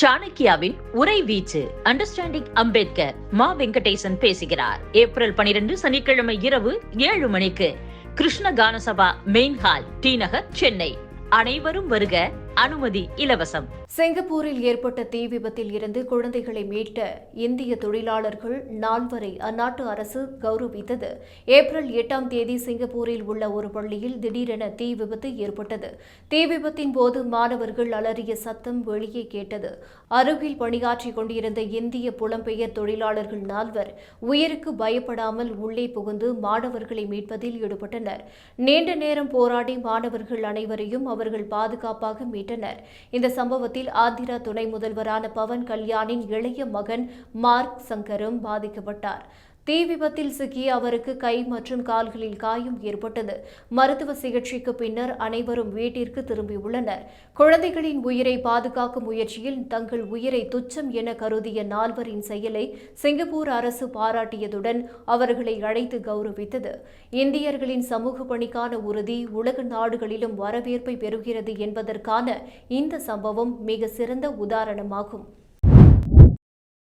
சாணக்கியாவின் உரை வீச்சு. அண்டர்ஸ்டாண்டிங் அம்பேத்கர் மா வெங்கடேசன் பேசுகிறார். ஏப்ரல் பனிரெண்டு சனிக்கிழமை இரவு ஏழு மணிக்கு. Krishna Ganasabha main hall T Nagar Chennai. அனைவரும் வருக. அனுமதி இலவசம். சிங்கப்பூரில் ஏற்பட்ட தீ விபத்தில் இருந்து குழந்தைகளை மீட்ட இந்திய தொழிலாளர்கள் நால்வரை அந்நாட்டு அரசு கௌரவித்தது. ஏப்ரல் எட்டாம் தேதி சிங்கப்பூரில் உள்ள ஒரு பள்ளியில் திடீரென தீ விபத்து ஏற்பட்டது. தீ விபத்தின் போது மாணவர்கள் அலறிய சத்தம் வெளியே கேட்டது. அருகில் பணியாற்றிக் கொண்டிருந்த இந்திய புலம்பெயர் தொழிலாளர்கள் நால்வர் உயிருக்கு பயப்படாமல் உள்ளே புகுந்து மாணவர்களை மீட்பதில் ஈடுபட்டனர். நீண்ட நேரம் போராடி மாணவர்கள் அனைவரையும் அவர்கள் பாதுகாப்பாக மீட்டனர். இந்த சம்பவத்தில் ஆந்திரா துணை முதல்வரான பவன் கல்யாணின் இளைய மகன் மார்க் சங்கரும் பாதிக்கப்பட்டார். தீ விபத்தில் சிக்கிய அவருக்கு கை மற்றும் கால்களில் காயம் ஏற்பட்டது. மருத்துவ சிகிச்சைக்கு பின்னர் அனைவரும் வீட்டிற்கு திரும்பியுள்ளனர். குழந்தைகளின் உயிரை பாதுகாக்கும் முயற்சியில் தங்கள் உயிரை துச்சம் என கருதிய நால்வரின் செயலை சிங்கப்பூர் அரசு பாராட்டியதுடன் அவர்களை அழைத்து கௌரவித்தது. இந்தியர்களின் சமூக பணிக்கான உறுதி உலக நாடுகளிலும் வரவேற்பை பெறுகிறது என்பதற்கான இந்த சம்பவம் மிக சிறந்த உதாரணமாகும்.